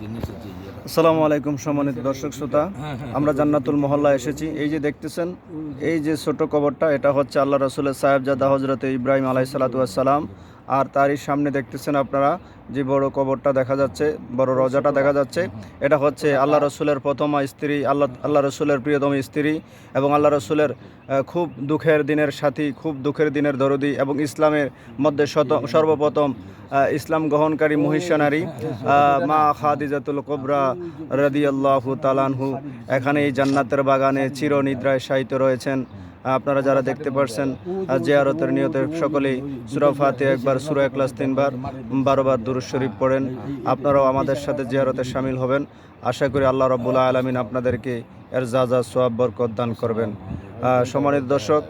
আসসালামু আলাইকুম সম্মানিত দর্শক শ্রোতা। আমরা জান্নাতুল মহল্লা এসেছি এই যে দেখতেছেন, এই যে ছোট কবরটা, এটা হচ্ছে আল্লাহ রসুলের সাহেবজাদা হজরত ইব্রাহিম আলাই সালাতাম আর তারই সামনে দেখতেছেন আপনারা যে বড় কবরটা দেখা যাচ্ছে, বড় রজাটা দেখা যাচ্ছে। এটা হচ্ছে আল্লাহ রসুলের প্রথম স্ত্রী, আল্লাহ আল্লাহ রসুলের প্রিয়তম স্ত্রী এবং আল্লাহ রসুলের খুব দুঃখের দিনের সাথী, খুব দুঃখের দিনের দরদি এবং ইসলামের মধ্যে সর্বপ্রথম ইসলাম গ্রহণকারী মহিষানারী মা খাদিজাতুল কোবরা রদি আল্লাহ তালানহু এখানে এই জান্নাতের বাগানে চিরনিদ্রায় শায়িত রয়েছেন। আপনারা যারা দেখতে পারছেন জিয়ারতের নিয়তে সকলেই সুরা ফাতে একবার, সুরা একলাস তিনবার বারোবার দুরুজ শরীফ পড়েন। আপনারাও আমাদের সাথে জিয়ারতে সামিল হবেন। আশা করি আল্লাহ রব্বুল্লাহ আলমিন আপনাদেরকে এর যা যা সোয়াব বরকত দান করবেন। সম্মানিত দর্শক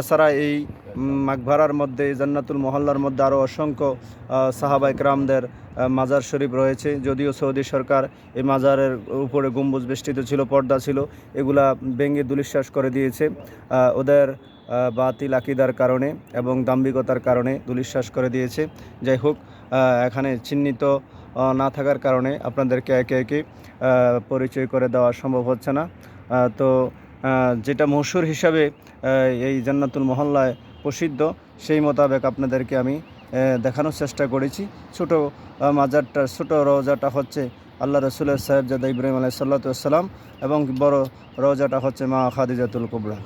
এছাড়া এই মাঘভাড়ার মধ্যে, জান্নাতুল মহল্লার মধ্যে আরও অসংখ্য সাহাবাইক রামদের মাজার শরীফ রয়েছে। যদিও সৌদি সরকার এই মাজারের উপরে গম্বুজ বেষ্টিত ছিল, পর্দা ছিল, এগুলা ভেঙে দুলিশ্বাস করে দিয়েছে। ওদের বাতিল আকিদার কারণে এবং দাম্ভিকতার কারণে দুলিশ্বাস করে দিয়েছে। যাই হোক এখানে চিহ্নিত না থাকার কারণে আপনাদেরকে একে একে পরিচয় করে দেওয়া সম্ভব হচ্ছে না। তো যেটা মশুর হিসাবে এই জান্নাতুল মহল্লায় প্রসিদ্ধ, সেই মোতাবেক আপনাদেরকে আমি দেখানোর চেষ্টা করেছি। ছোটো মাজারটা, ছোট রোজাটা হচ্ছে আল্লাহ রসুলের সাহেবজাদা ইব্রাহিম আলাই সাল্লাতাম এবং বড় রোজাটা হচ্ছে মা খাদিজাতুল কুবরা।